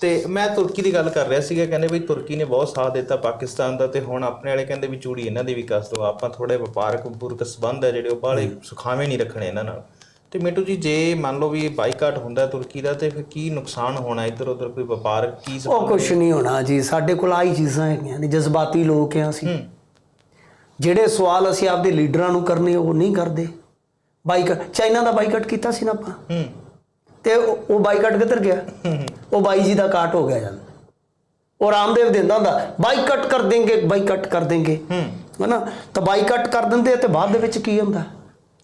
ਤੇ ਮੈਂ ਤੁਰਕੀ ਦੀ ਗੱਲ ਕਰ ਰਿਹਾ ਸੀਗਾ ਕਹਿੰਦੇ ਵੀ ਤੁਰਕੀ ਨੇ ਬਹੁਤ ਸਾਥ ਦਿੱਤਾ ਪਾਕਿਸਤਾਨ ਦਾ ਤੇ ਹੁਣ ਆਪਣੇ ਵਾਲੇ ਕਹਿੰਦੇ ਵੀ ਚੂੜੀ ਇਹਨਾਂ ਦੀ ਵੀ ਕੱਸ ਦੋ ਆਪਾਂ ਥੋੜੇ ਵਪਾਰਕ ਪੂਰਕ ਸਬੰਧ ਹੈ ਜਿਹੜੇ ਉਹ ਬਾਹਲੇ ਸੁਖਾਵੇਂ ਨਹੀਂ ਰੱਖਣੇ ਇਹਨਾਂ ਨਾਲ। ਤੇ ਮਿੰਟੂ ਜੀ ਜੇ ਮੰਨ ਲਓ ਵੀ ਬਾਈਕਾਟ ਹੁੰਦਾ ਤੁਰਕੀ ਦਾ ਤੇ ਫਿਰ ਕੀ ਨੁਕਸਾਨ ਹੋਣਾ ਇੱਧਰ ਉੱਧਰ ਕੋਈ ਵਪਾਰਕ ਕੀ ਉਹ ਕੁਝ ਨਹੀਂ ਹੋਣਾ ਜੀ ਸਾਡੇ ਕੋਲ ਆਹੀ ਚੀਜ਼ਾਂ ਹੈਗੀਆਂ ਨੇ ਜਜ਼ਬਾਤੀ ਲੋਕ ਆ ਅਸੀਂ। ਜਿਹੜੇ ਸਵਾਲ ਅਸੀਂ ਆਪਦੇ ਲੀਡਰਾਂ ਨੂੰ ਕਰਨੇ ਉਹ ਨਹੀਂ ਕਰਦੇ। ਬਾਈਕਾਟ ਚਾਈਨਾ ਦਾ ਬਾਈਕਾਟ ਕੀਤਾ ਸੀ ਨਾ ਆਪਾਂ? ਹੂੰ। ਤੇ ਉਹ ਬਾਈਕਾਟ ਕਿੱਧਰ ਗਿਆ? ਉਹ ਬਾਈ ਜੀ ਦਾ ਕਾਟ ਹੋ ਗਿਆ ਜਨ। ਉਹ ਰਾਮਦੇਵ ਦਿੰਦਾ ਹੁੰਦਾ ਬਾਈਕਾਟ ਕਰ ਦੇਂਗੇ ਬਾਈਕਾਟ ਕਰ ਦੇਂਗੇ। ਹੂੰ। ਹਨਾ? ਤਾਂ ਬਾਈਕਾਟ ਕਰ ਦਿੰਦੇ ਤੇ ਬਾਅਦ ਦੇ ਵਿੱਚ ਕੀ ਹੁੰਦਾ?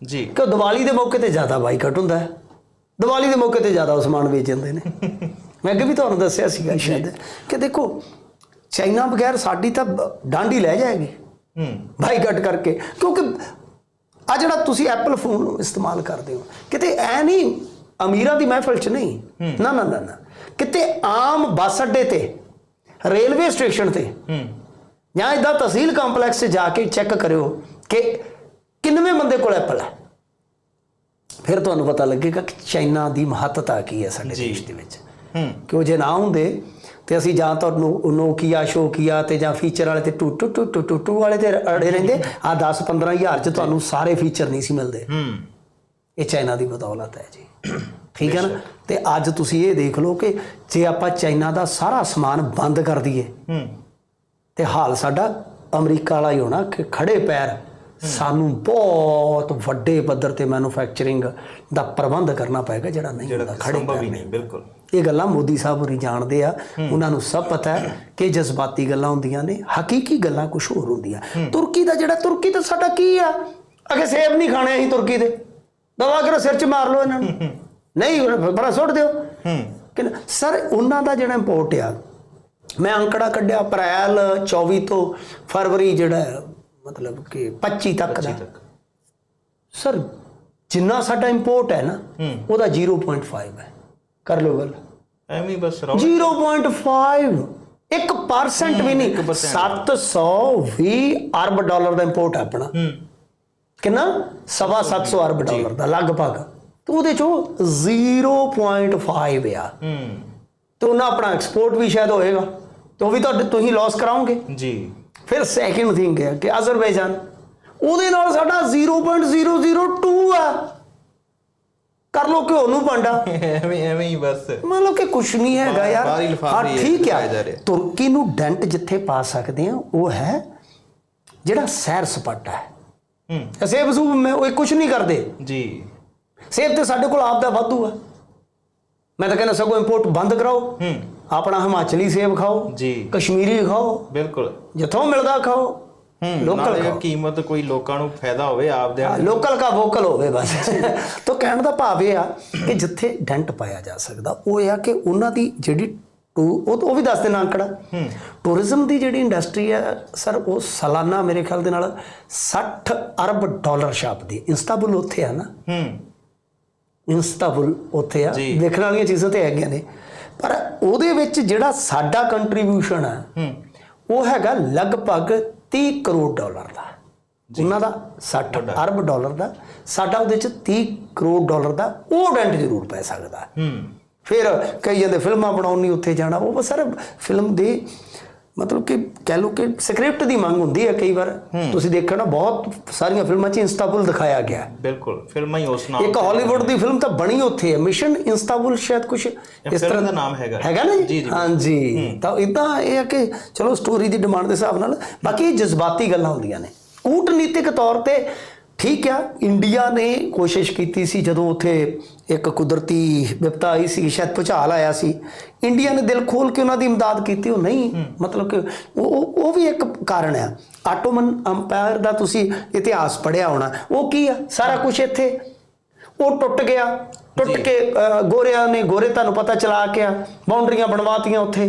ਜੀ। ਕਿ ਦੀਵਾਲੀ ਦੇ ਮੌਕੇ ਤੇ ਜ਼ਿਆਦਾ ਬਾਈਕਾਟ ਹੁੰਦਾ। ਹੈ ਦੀਵਾਲੀ ਦੇ ਮੌਕੇ ਤੇ ਜ਼ਿਆਦਾ ਉਹ ਸਮਾਨ ਵੇਚ ਜਾਂਦੇ ਨੇ। ਮੈਂ ਅੱਗੇ ਵੀ ਤੁਹਾਨੂੰ ਦੱਸਿਆ ਸੀਗਾ ਸ਼ਾਇਦ ਕਿ ਦੇਖੋ ਚਾਈਨਾ ਬਗੈਰ ਸਾਡੀ ਤਾਂ ਡਾਂਡੀ ਲੈ ਜਾਏਗੀ। ਹੂੰ। ਬਾਈਕਾਟ ਕਰਕੇ। ਕਿਉਂਕਿ ਆ ਜਿਹੜਾ ਤੁਸੀਂ ਐਪਲ ਫੋਨ ਇਸਤੇਮਾਲ ਕਰਦੇ ਹੋ ਕਿਤੇ ਐ ਨਹੀਂ ਅਮੀਰਾਂ ਦੀ ਮਹਿਫਲ 'ਚ ਨਹੀਂ। ਨਾ ਨਾ ਨਾ ਨਾ। ਕਿਤੇ ਆਮ ਬੱਸ ਅੱਡੇ ਤੇ ਰੇਲਵੇ ਸਟੇਸ਼ਨ ਤੇ ਹੂੰ। ਜਾਂ ਇਦਾਂ ਤਹਿਸੀਲ ਕੰਪਲੈਕਸ 'ਚ ਜਾ ਕੇ ਚੈੱਕ ਕਰਿਓ ਕਿ ਕਿੰਨਵੇਂ ਬੰਦੇ ਕੋਲ ਐਪਲ ਹੈ। ਫਿਰ ਤੁਹਾਨੂੰ ਪਤਾ ਲੱਗੇਗਾ ਕਿ ਚਾਈਨਾ ਦੀ ਮਹੱਤਤਾ ਕੀ ਹੈ ਸਾਡੇ। ਦੇਸ਼ ਦੇ ਵਿੱਚ। ਹੂੰ। ਕਿ ਉਹ ਜੇ ਨਾ ਹੁੰਦੇ ਤੇ ਅਸੀਂ ਜਾਂ ਤਾਂ ਨੋ- ਨੋਕੀਆ ਸ਼ੋਕੀਆ ਤੇ ਜਾਂ ਫੀਚਰ ਵਾਲੇ ਤੇ two two two two two ਵਾਲੇ ਤੇ ਅੜੇ ਰਹਿੰਦੇ। ਆ 10 15 ਹਜ਼ਾਰ ਚ ਤੁਹਾਨੂੰ ਸਾਰੇ ਫੀਚਰ ਨਹੀਂ ਸੀ ਮਿਲਦੇ। ਹੂੰ। ਇਹ ਚਾਈਨਾ ਦੀ ਬਦੌਲਤ ਹੈ ਜੀ। ਠੀਕ ਹੈ ਨਾ? ਤੇ ਅੱਜ ਤੁਸੀਂ ਇਹ ਦੇਖ ਲਓ ਕਿ ਜੇ ਆਪਾਂ ਚਾਈਨਾ ਦਾ ਸਾਰਾ ਸਮਾਨ ਬੰਦ ਕਰ ਦਈਏ ਹੂੰ। ਤੇ ਹਾਲ ਸਾਡਾ ਅਮਰੀਕਾ ਵਾਲਾ ਹੀ ਹੋਣਾ ਕਿ ਖੜੇ ਪੈਰ ਸਾਨੂੰ ਬਹੁਤ ਵੱਡੇ ਪੱਧਰ ਤੇ ਮੈਨੂਫੈਕਚਰਿੰਗ ਦਾ ਪ੍ਰਬੰਧ ਕਰਨਾ ਪਏਗਾ ਜਿਹੜਾ ਨਹੀਂ ਹੁੰਦਾ ਖੜੇ ਸੰਭਵ ਹੀ ਨਹੀਂ ਬਿਲਕੁਲ। ਇਹ ਗੱਲਾਂ ਮੋਦੀ ਸਾਹਿਬ ਹੋਰੀ ਜਾਣਦੇ ਆ। ਉਹਨਾਂ ਨੂੰ ਸਭ ਪਤਾ ਹੈ ਕਿ ਜਜ਼ਬਾਤੀ ਗੱਲਾਂ ਹੁੰਦੀਆਂ ਨੇ ਹਕੀਕੀ ਗੱਲਾਂ ਕੁਝ ਹੋਰ ਹੁੰਦੀਆਂ। ਤੁਰਕੀ ਦਾ ਜਿਹੜਾ ਤੁਰਕੀ ਤਾਂ ਸਾਡਾ ਕੀ ਆ? ਅਗੇ ਸੇਬ ਨਹੀਂ ਖਾਣੇ ਅਸੀਂ ਤੁਰਕੀ ਦੇ। ਦਵਾ ਕਰੋ ਸਿਰ 'ਚ ਮਾਰ ਲਓ ਇਹਨਾਂ ਨੂੰ। ਨਹੀਂ ਬੜਾ ਸੁੱਟ ਦਿਓ। ਹੂੰ। ਕਿ ਸਰ ਉਹਨਾਂ ਦਾ ਜਿਹੜਾ ਇੰਪੋਰਟ ਆ ਮੈਂ ਅੰਕੜਾ ਕੱਢਿਆ ਅਪ੍ਰੈਲ 24 ਤੋਂ ਫਰਵਰੀ ਜਿਹੜਾ ਮਤਲਬ ਕਿ 25 ਤੱਕ ਦਾ। ਸਰ ਜਿੰਨਾ ਸਾਡਾ ਇੰਪੋਰਟ ਹੈ ਨਾ। ਉਹਦਾ 0.5 ਹੈ। ਕਰ ਲਓ ਗੱਲ। ਐਵੇਂ ਹੀ ਬਸ ਰੌਲਾ। 0.5 1% ਵੀ ਨਹੀਂ 720 ਅਰਬ ਡਾਲਰ ਦਾ ਇੰਪੋਰਟ ਹੈ ਆਪਣਾ। ਕਿੰਨਾ? ਸਵਾ 700 ਅਰਬ ਡਾਲਰ ਦਾ ਲਗਭਗ। ਤੇ ਉਹਦੇ ਚੋਂ 0.5 ਆ। ਹੂੰ। ਤੇ ਉਹਨਾਂ ਆਪਣਾ ਐਕਸਪੋਰਟ ਵੀ ਸ਼ਾਇਦ ਹੋਏਗਾ। ਤੇ ਉਹ ਵੀ ਤੁਹਾਡੇ ਤੁਸੀਂ ਲਾਸ ਕਰਾਓਗੇ ਜੀ। ਫਿਰ ਸੈਕਿੰਡ ਥਿੰਗ ਹੈ ਕਿ ਅਜ਼ਰਬੈਜਾਨ ਉਹਦੇ ਨਾਲ ਸਾਡਾ 0.002 ਆ। ਕਰ ਲੋ ਘਿਓ ਨੂੰ ਭਾਂਡਾ। ਐਵੇਂ ਐਵੇਂ ਹੀ ਬਸ। ਮਤਲਬ ਕਿ ਕੁਝ ਨਹੀਂ ਹੈਗਾ ਯਾਰ। ਹਾਂ ਠੀਕ ਹੈ। ਤੁਰਕੀ ਨੂੰ ਡੈਂਟ ਜਿੱਥੇ ਪਾ ਸਕਦੇ ਆ ਉਹ ਹੈ ਜਿਹੜਾ ਸੈਰ ਸਪਾਟਾ ਹੈ। ਹੂੰ। ਸੇਬ ਸੂਬ ਮੈਂ ਉਹ ਕੁਝ ਨਹੀਂ ਕਰਦੇ। ਜੀ। ਸੇਬ ਤੇ ਸਾਡੇ ਕੋਲ ਆਪ ਦਾ ਵਾਧੂ ਆ। ਮੈਂ ਤਾਂ ਕਹਿੰਦਾ ਸਗੋਂ ਇੰਪੋਰਟ ਬੰਦ ਕਰਾਓ। ਹੂੰ। ਆਪਣਾ ਹਿਮਾਚਲੀ ਸੇਬ ਖਾਓ। ਜੀ। ਕਸ਼ਮੀਰੀ ਖਾਓ। ਬਿਲਕੁਲ। ਜਿੱਥੋਂ ਮਿਲਦਾ ਖਾਓ। ਹੂੰ ਲੋਕਲ ਖਾਓ। ਕੀਮਤ ਕੋਈ ਲੋਕਾਂ ਨੂੰ ਫਾਇਦਾ ਹੋਵੇ ਆਪਦੇ ਲੋਕਲ ਕਾ ਵੋਕਲ ਹੋਵੇ ਬਸ। ਤਾਂ ਕਹਿਣ ਦਾ ਭਾਵ ਇਹ ਆ ਕਿ ਜਿੱਥੇ ਡੈਂਟ ਪਾਇਆ ਜਾ ਸਕਦਾ ਉਹ ਇਹ ਆ ਕਿ ਉਹਨਾਂ ਦੀ ਜਿਹੜੀ ਟੂ ਉਹ ਉਹ ਵੀ ਦੱਸ ਦੇਣਾ ਅੰਕੜਾ। ਟੂਰਿਜ਼ਮ ਦੀ ਜਿਹੜੀ ਇੰਡਸਟਰੀ ਹੈ ਸਰ ਉਹ ਸਾਲਾਨਾ ਮੇਰੇ ਖਿਆਲ ਦੇ ਨਾਲ 60 ਅਰਬ ਡਾਲਰ ਛਾਪਦੀ ਇੰਸਤਾਬੁਲ ਉੱਥੇ ਆ ਨਾ। ਹੂੰ। ਇੰਸਤਾਬੁਲ ਉੱਥੇ ਆ। ਦੇਖਣ ਵਾਲੀਆਂ ਚੀਜ਼ਾਂ ਤੇ ਹੈਗੀਆਂ ਨੇ। ਪਰ ਉਹਦੇ ਵਿੱਚ ਜਿਹੜਾ ਸਾਡਾ ਕੰਟਰੀਬਿਊਸ਼ਨ ਹੈ ਹੂੰ। ਉਹ ਹੈਗਾ ਲਗਭਗ 30 ਕਰੋੜ ਡਾਲਰ ਦਾ। ਉਹਨਾਂ ਦਾ 60 ਅਰਬ ਡਾਲਰ ਦਾ। ਸਾਡਾ ਉਹਦੇ ਚ 30 ਕਰੋੜ ਡਾਲਰ ਦਾ। ਉਹ ਡੈਂਟ ਜ਼ਰੂਰ ਪੈ ਸਕਦਾ। ਹੈ। ਫਿਰ ਕਈ ਜਾਂਦੇ ਫਿਲਮਾਂ ਬਣਾਉਣ ਉੱਥੇ ਜਾਣਾ। ਉਹ ਸਰ ਫਿਲਮ ਦੇ ਮਤਲਬ ਕਿ ਕਹਿ ਲਓ ਕਿ ਸਕ੍ਰਿਪਟ ਦੀ ਮੰਗ ਹੁੰਦੀ ਹੈ ਕਈ ਵਾਰ। ਤੁਸੀਂ ਦੇਖੋ ਨਾ ਬਹੁਤ ਸਾਰੀਆਂ ਫਿਲਮਾਂ 'ਚ ਇੰਸਤਾਬੁਲ ਦਿਖਾਇਆ ਗਿਆ। ਬਿਲਕੁਲ ਫਿਲਮਾਂ ਹੀ ਉਸ ਨਾਮ ਇੱਕ ਹਾਲੀਵੁੱਡ ਦੀ ਫਿਲਮ ਤਾਂ ਬਣੀ ਉੱਥੇ ਹੈ। ਮਿਸ਼ਨ ਇੰਸਤਾਬੁਲ ਸ਼ਾਇਦ ਕੁਝ ਇਸ ਤਰ੍ਹਾਂ ਦਾ ਨਾਮ ਹੈਗਾ। ਹੈਗਾ ਨਾ ਜੀ, ਜੀ। ਹਾਂਜੀ ਤਾਂ ਇਦਾਂ ਇਹ ਹੈ ਕਿ ਚਲੋ ਸਟੋਰੀ ਦੀ ਡਿਮਾਂਡ ਦੇ ਹਿਸਾਬ ਨਾਲ। ਬਾਕੀ ਜਜ਼ਬਾਤੀ ਗੱਲਾਂ ਹੁੰਦੀਆਂ ਨੇ। ਕੂਟਨੀਤਿਕ ਤੌਰ ਤੇ ਠੀਕ ਆ ਇੰਡੀਆ ਨੇ ਕੋਸ਼ਿਸ਼ ਕੀਤੀ ਸੀ ਜਦੋਂ ਉੱਥੇ ਇੱਕ ਕੁਦਰਤੀ ਵਿਪਤਾ ਆਈ ਸੀ ਸ਼ਾਇਦ ਭੁਚਾਲ ਆਇਆ ਸੀ ਇੰਡੀਆ ਨੇ ਦਿਲ ਖੋਲ ਕੇ ਉਹਨਾਂ ਦੀ ਇਮਦਾਦ ਕੀਤੀ ਉਹ ਨਹੀਂ ਮਤਲਬ ਕਿ ਉਹ ਉਹ- ਉਹ ਵੀ ਇੱਕ ਕਾਰਨ ਆ। ਆਟੋਮਨ ਅੰਪਾਇਰ ਦਾ ਤੁਸੀਂ ਇਤਿਹਾਸ ਪੜਿਆ ਹੋਣਾ ਉਹ ਕੀ ਆ ਸਾਰਾ ਕੁਝ ਇੱਥੇ ਉਹ ਟੁੱਟ ਗਿਆ ਟੁੱਟ ਕੇ ਗੋਰਿਆਂ ਨੇ ਗੋਰੇ ਤੁਹਾਨੂੰ ਪਤਾ ਚਲਾ ਕੇ ਆ ਬਾਉਂਡਰੀਆਂ ਬਣਵਾਤੀਆਂ ਉੱਥੇ।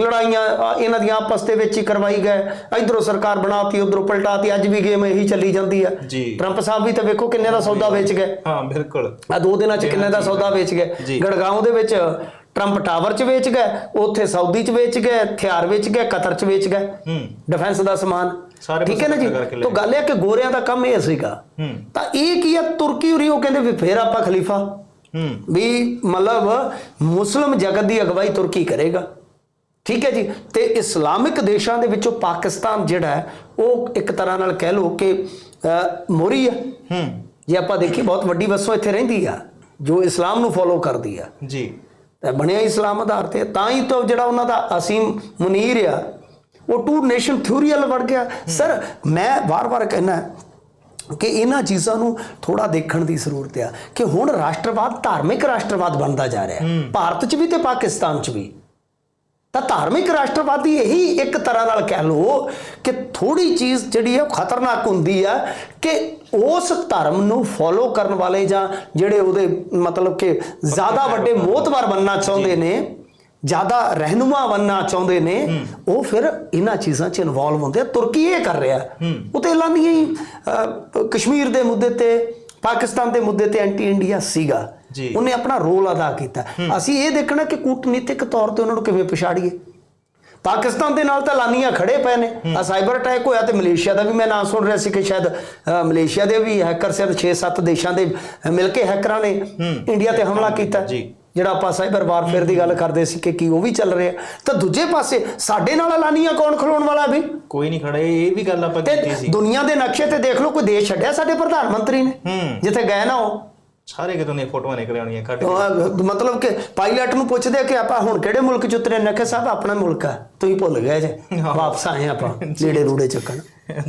ਲੜਾਈਆਂ ਇਹਨਾਂ ਦੀਆਂ ਆਪਸ ਦੇ ਵਿੱਚ ਹੀ ਕਰਵਾਈ ਗਏ। ਇਧਰੋਂ ਸਰਕਾਰ ਬਣਾਤੀ ਉਧਰੋਂ ਪਲਟਾਤੀ ਅੱਜ ਵੀ ਗੇਮ ਇਹੀ ਚੱਲੀ ਜਾਂਦੀ ਆ। ਟਰੰਪ ਸਾਹਿਬ ਵੀ ਤਾਂ ਵੇਖੋ ਕਿੰਨੇ ਦਾ ਸੌਦਾ ਵੇਚ ਗਏ। ਹਾਂ ਬਿਲਕੁਲ। ਆ ਦੋ ਦਿਨਾਂ ਚ ਕਿੰਨੇ ਦਾ ਸੌਦਾ ਵੇਚ। ਗਏ। ਗੜਗਾਉਂ ਦੇ ਵਿੱਚ ਟਰੰਪ ਟਾਵਰ ਚ ਵੇਚ ਗਏ ਉੱਥੇ ਸਾਊਦੀ ਚ ਵੇਚ ਗਏ ਹਥਿਆਰ ਵੇਚ ਗਏ ਕਤਰ ਚ ਵੇਚ ਗਏ। ਡਿਫੈਂਸ ਦਾ ਸਮਾਨ। ਠੀਕ ਹੈ ਨਾ ਜੀ? ਤਾਂ ਗੱਲ ਇਹ ਕਿ ਗੋਰਿਆਂ ਦਾ ਕੰਮ ਇਹ ਸੀਗਾ। ਤਾਂ ਇਹ ਕੀ ਆ? ਤੁਰਕੀ ਉਰੀ ਉਹ ਕਹਿੰਦੇ ਵੀ ਫੇਰ ਆਪਾਂ ਖਲੀਫਾ। ਵੀ ਮਤਲਬ ਮੁਸਲਮ ਜਗਤ ਦੀ ਅਗਵਾਈ ਤੁਰਕੀ ਕਰੇਗਾ। ਠੀਕ ਹੈ ਜੀ? ਤੇ ਇਸਲਾਮਿਕ ਦੇਸ਼ਾਂ ਦੇ ਵਿੱਚੋਂ ਪਾਕਿਸਤਾਨ ਜਿਹੜਾ ਹੈ ਉਹ ਇੱਕ ਤਰ੍ਹਾਂ ਨਾਲ ਕਹਿ ਲਓ ਕਿ ਮੋਰੀ ਆ ਹੂੰ। ਜੇ ਆਪਾਂ ਦੇਖੀ ਬਹੁਤ ਵੱਡੀ ਵਸੋਂ ਇੱਥੇ ਰਹਿੰਦੀ ਆ ਜੋ ਇਸਲਾਮ ਨੂੰ ਫੋਲੋ ਕਰਦੀ ਆ। ਜੀ। ਤੇ ਬਣਿਆ ਇਸਲਾਮ ਆਧਾਰ ਤੇ। ਤਾਂ ਹੀ ਤਾਂ ਜਿਹੜਾ ਉਹਨਾਂ ਦਾ ਅਸੀਮ ਮੁਨੀਰ ਆ ਉਹ ਟੂ ਨੇਸ਼ਨ ਥਿਊਰੀ ਵੱਲ ਵੜ ਗਿਆ। ਸਰ ਮੈਂ ਵਾਰ-ਵਾਰ ਕਹਿਣਾ ਕਿ ਇਹਨਾਂ ਚੀਜ਼ਾਂ ਨੂੰ ਥੋੜਾ ਦੇਖਣ ਦੀ ਜ਼ਰੂਰਤ ਆ ਕਿ ਹੁਣ ਰਾਸ਼ਟਰਵਾਦ ਧਾਰਮਿਕ ਰਾਸ਼ਟਰਵਾਦ ਬਣਦਾ ਜਾ ਰਿਹਾ ਹੈ। ਭਾਰਤ 'ਚ ਵੀ ਤੇ ਪਾਕਿਸਤਾਨ 'ਚ ਵੀ। ਤਾਂ ਧਾਰਮਿਕ ਰਾਸ਼ਟਰਵਾਦੀ ਇਹੀ ਇੱਕ ਤਰ੍ਹਾਂ ਨਾਲ ਕਹਿ ਲਓ ਕਿ ਥੋੜੀ ਚੀਜ਼ ਜਿਹੜੀ ਹੈ ਖਤਰਨਾਕ ਹੁੰਦੀ ਆ ਕਿ ਉਸ ਧਰਮ ਨੂੰ ਫੋਲੋ ਕਰਨ ਵਾਲੇ ਜਾਂ ਜਿਹੜੇ ਉਹਦੇ ਮਤਲਬ ਕਿ ਜ਼ਿਆਦਾ ਵੱਡੇ ਮੋਤਬਰ ਬਣਨਾ ਚਾਹੁੰਦੇ ਨੇ ਜ਼ਿਆਦਾ ਰਹਿਨੁਮਾ ਬਣਨਾ ਚਾਹੁੰਦੇ ਨੇ ਉਹ ਫਿਰ ਇਹਨਾਂ ਚੀਜ਼ਾਂ 'ਚ ਇਨਵੋਲਵ ਹੁੰਦੇ ਆ। ਤੁਰਕੀ ਇਹ ਕਰ ਰਿਹਾ। ਉਹ ਤੇ ਐਲਾਨੀਆਂ ਹੀ। ਕਸ਼ਮੀਰ ਦੇ ਮੁੱਦੇ ਤੇ ਪਾਕਿਸਤਾਨ ਦੇ ਮੁੱਦੇ ਤੇ ਐਂਟੀ ਇੰਡੀਆ ਸੀਗਾ। ਉਹਨੇ ਆਪਣਾ ਰੋਲ ਅਦਾ ਕੀਤਾ। ਅਸੀਂ ਇਹ ਦੇਖਣਾ ਕਿ ਕੂਟਨੀਤਿਕ ਤੌਰ ਤੇ ਉਹਨਾਂ ਨੂੰ ਕਿਵੇਂ ਪਛਾੜੀਏ। ਪਾਕਿਸਤਾਨ ਦੇ ਨਾਲ ਤਾਂ ਲਾਨੀਆਂ ਖੜੇ ਪਏ ਨੇ। ਆ ਸਾਈਬਰ ਅਟੈਕ ਹੋਇਆ ਤੇ ਮਲੇਸ਼ੀਆ ਦਾ ਵੀ ਮੈਂ ਨਾਮ ਸੁਣ ਰਿਹਾ ਸੀ ਕਿ ਸ਼ਾਇਦ ਮਲੇਸ਼ੀਆ ਦੇ ਵੀ ਹੈਕਰ ਸ਼ਾਇਦ 6-7 ਦੇਸ਼ਾਂ ਦੇ ਮਿਲ ਕੇ ਹੈਕਰਾਂ ਨੇ ਇੰਡੀਆ ਤੇ ਹਮਲਾ ਕੀਤਾ। ਜੀ। ਜਿਹੜਾ ਆਪਾਂ ਸਾਈਬਰ ਵਾਰਫੇਅਰ ਦੀ ਗੱਲ ਕਰਦੇ ਸੀ ਕਿ ਕੀ ਉਹ ਵੀ ਚੱਲ ਰਿਹਾ। ਤਾਂ ਦੂਜੇ ਪਾਸੇ ਸਾਡੇ ਨਾਲ ਲਾਨੀਆਂ ਕੌਣ ਖਲੋਣ ਵਾਲਾ ਵੀ? ਕੋਈ ਨਹੀਂ ਖੜੇ ਇਹ ਵੀ ਗੱਲ ਆਪਾਂ ਕੀਤੀ ਸੀ। ਦੁਨੀਆ ਦੇ ਨਕਸ਼ੇ ਤੇ ਦੇਖ ਲਓ ਕੋਈ ਦੇਸ਼ ਛੱਡਿਆ ਸਾਡੇ ਪ੍ਰਧਾਨ ਮੰਤਰੀ ਨੇ। ਜਿੱਥੇ ਗਏ ਨਾ ਉਹ। ਸਾਰੇ ਕਿਤੋਂ ਦੀਆਂ ਫੋਟੋਆਂ ਨਿਕਲ ਆਉਣੀਆਂ ਕੱਢ ਕੇ। ਉਹ ਮਤਲਬ ਕਿ ਪਾਇਲਟ ਨੂੰ ਪੁੱਛਦੇ ਆ ਕਿ ਆਪਾਂ ਹੁਣ ਕਿਹੜੇ ਮੁਲਕ ਚ ਉਤਰੇ? ਨਖੇ ਸਾਹਿਬ ਆਪਣਾ ਮੁਲਕ ਆ। ਤੁਸੀਂ ਭੁੱਲ ਗਏ ਜੇ। ਵਾਪਸ ਆਏ ਆਪਾਂ ਜਿਹੜੇ ਰੂੜੇ ਚੱਕਣ।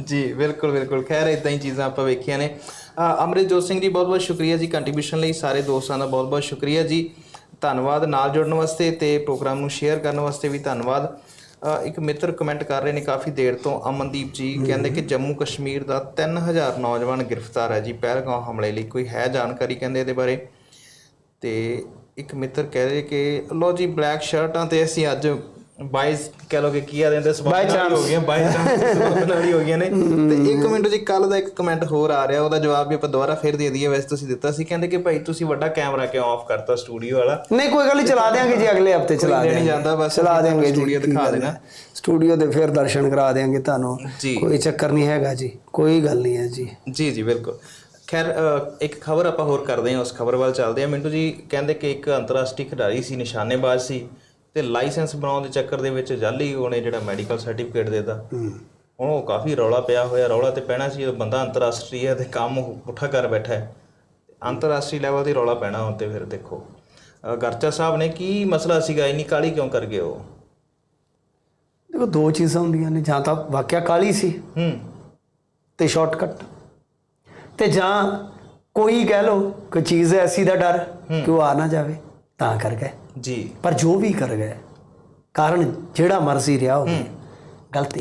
ਜੀ ਬਿਲਕੁਲ ਬਿਲਕੁਲ। ਖੈਰ ਇਦਾਂ ਹੀ ਚੀਜ਼ਾਂ ਆਪਾਂ ਵੇਖੀਆਂ ਨੇ। ਅ, ਅੰਮ੍ਰਿਤਜੋਤ ਸਿੰਘ ਜੀ ਬਹੁਤ ਬਹੁਤ ਸ਼ੁਕਰੀਆ ਜੀ ਕੰਟਰੀਬਿਊਸ਼ਨ ਲਈ। ਸਾਰੇ ਦੋਸਤਾਂ ਦਾ ਬਹੁਤ ਬਹੁਤ ਸ਼ੁਕਰੀਆ ਜੀ। ਧੰਨਵਾਦ। ਨਾਲ ਜੁੜਨ ਵਾਸਤੇ ਤੇ ਪ੍ਰੋਗਰਾਮ ਨੂੰ ਸ਼ੇਅਰ ਕਰਨ ਵਾਸਤੇ ਵੀ ਧੰਨਵਾਦ। ਇੱਕ ਮਿੱਤਰ ਕਮੈਂਟ ਕਰ ਰਹੇ ਨੇ ਕਾਫੀ ਦੇਰ ਤੋਂ ਅਮਨਦੀਪ ਜੀ। ਕਹਿੰਦੇ ਕਿ ਜੰਮੂ ਕਸ਼ਮੀਰ ਦਾ 3000 ਨੌਜਵਾਨ ਗ੍ਰਿਫਤਾਰ ਹੈ ਜੀ। ਪਹਿਲਗਾਮ ਹਮਲੇ ਲਈ ਕੋਈ ਹੈ ਜਾਣਕਾਰੀ ਕਹਿੰਦੇ ਇਹਦੇ ਬਾਰੇ? ਤੇ ਇੱਕ ਮਿੱਤਰ ਕਹਿ ਰਹੇ ਕਿ ਲੋ ਜੀ ਬਲੈਕ ਸ਼ਰਟਾਂ ਤੇ ਅਸੀਂ ਅੱਜ ਬਾਈਸ ਕਹਿ ਲੋ ਕਿ ਕੀ ਆ ਦਿੰਦੇ ਸਵਾਲ ਹੀ. ਗਈਆਂ ਬਾਈ ਚਾਂਸ ਨਾਲ ਹੀ ਹੋ ਗਈਆਂ ਨੇ। ਤੇ ਇੱਕ ਮਿੰਟ ਜੀ ਕੱਲ ਦਾ ਇੱਕ ਕਮੈਂਟ ਹੋਰ ਆ ਰਿਹਾ ਉਹਦਾ ਜਵਾਬ ਵੀ ਆਪਾਂ ਦੁਬਾਰਾ ਫਿਰ ਦੇ ਦਈਏ ਵੈਸੇ ਤੁਸੀਂ ਦਿੱਤਾ ਸੀ। ਕਹਿੰਦੇ ਕਿ ਭਾਈ ਤੁਸੀਂ ਵੱਡਾ ਕੈਮਰਾ ਕਿਉਂ ਆਫ ਕਰਤਾ ਸਟੂਡੀਓ ਵਾਲਾ? ਨਹੀਂ ਕੋਈ ਗੱਲ ਨਹੀਂ ਚਲਾ ਦੇਾਂਗੇ ਜੀ ਅਗਲੇ ਹਫ਼ਤੇ ਚਲਾ ਦੇਾਂਗੇ ਨਹੀਂ ਜਾਂਦਾ, ਬਸ ਚਲਾ ਦੇਾਂਗੇ ਕੀ ਦਿਖਾ ਦੇਣਾ। ਸਟੂਡੀਓ ਦੇ ਫਿਰ ਦਰਸ਼ਨ ਕਰਾ ਦੇਾਂਗੇ ਤੁਹਾਨੂੰ। ਕੋਈ ਚੱਕਰ ਨਹੀਂ ਹੈਗਾ ਜੀ ਕੋਈ ਗੱਲ ਨਹੀਂ ਹੈ ਜੀ। ਜੀ ਜੀ ਬਿਲਕੁਲ। ਖੈਰ ਇੱਕ ਖਬਰ ਆਪਾਂ ਹੋਰ ਕਰਦੇ ਹਾਂ ਉਸ ਖਬਰ ਵੱਲ ਚੱਲਦੇ ਹਾਂ। ਮਿੰਟੂ ਜੀ ਕਹਿੰਦੇ ਕਿ ਇੱਕ ਅੰਤਰਰਾਸ਼ਟਰੀ ਖਿਡਾਰੀ ਸੀ ਨਿਸ਼ਾਨੇਬਾਜ਼ ਸੀ। ਤੇ ਲਾਇਸੈਂਸ ਬਣਾਉਣ ਦੇ ਚੱਕਰ ਦੇ ਵਿੱਚ ਜਾਲੀ ਉਹਨੇ ਜਿਹੜਾ ਮੈਡੀਕਲ ਸਰਟੀਫਿਕੇਟ ਦੇਤਾ। ਹੁਣ ਉਹ ਕਾਫੀ ਰੌਲਾ ਪਿਆ ਹੋਇਆ ਰੌਲਾ ਤੇ ਪੈਣਾ ਸੀ ਬੰਦਾ ਅੰਤਰਰਾਸ਼ਟਰੀ ਹੈ ਤੇ ਕੰਮ ਉਹ ਪੁੱਠਾ ਕਰ ਬੈਠਾ ਹੈ। ਅੰਤਰਰਾਸ਼ਟਰੀ ਲੈਵਲ ਤੇ ਰੌਲਾ ਪੈਣਾ ਹੁਣ ਤੇ ਫਿਰ ਦੇਖੋ। ਗਰਚਾ ਸਾਹਿਬ ਨੇ ਕੀ ਮਸਲਾ ਸੀਗਾ? ਇੰਨੀ ਕਾਲੀ ਕਿਉਂ ਕਰ ਗਏ ਉਹ? ਦੇਖੋ ਦੋ ਚੀਜ਼ਾਂ ਹੁੰਦੀਆਂ ਨੇ ਜਾਂ ਤਾਂ ਵਾਕਿਆ ਕਾਲੀ ਸੀ ਹੂੰ। ਤੇ ਸ਼ਾਰਟਕਟ ਤੇ ਜਾਂ ਕੋਈ ਕਹਿ ਲੋ ਕੋਈ ਚੀਜ਼ ਐਸੀ ਦਾ ਡਰ ਕਿ ਉਹ ਆ ਨਾ ਜਾਵੇ। ਤਾਂ ਕਰ ਗਏ। ਜੀ। ਪਰ ਜੋ ਵੀ ਕਰ ਗਏ ਕਾਰਨ ਜਿਹੜਾ ਮਰਜ਼ੀ ਰਿਹਾ ਹੋਵੇ ਗਲਤੀ।